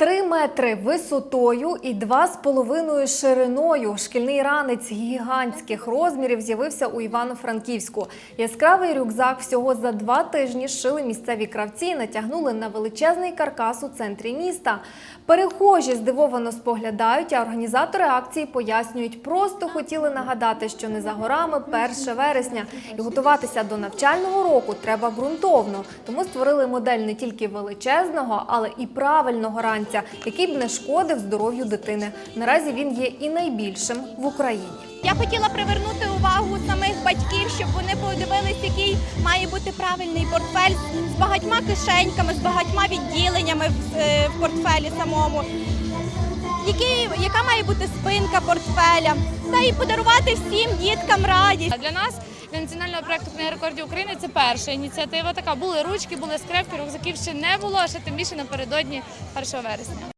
Три метри висотою і два з половиною шириною. Шкільний ранець гігантських розмірів з'явився у Івано-Франківську. Яскравий рюкзак всього за два тижні зшили місцеві кравці і натягнули на величезний каркас у центрі міста. Перехожі здивовано споглядають, а організатори акції пояснюють, просто хотіли нагадати, що не за горами 1 вересня, і готуватися до навчального року треба ґрунтовно. Тому створили модель не тільки величезного, але і правильного ранця, який б не шкодив здоров'ю дитини. Наразі він є і найбільшим в Україні. Я хотіла привернути увагу самих батьків, щоб вони подивились, який має бути правильний портфель з багатьма кишеньками, з багатьма відділеннями в, е, в портфелі самому. Який, яка має бути спинка портфеля, та і подарувати всім діткам радість. Для нас, національного проекту книги рекордів України, це перша ініціатива. Така були ручки, були скрепки, рюкзаків ще не було, ще тим більше напередодні 1 вересня.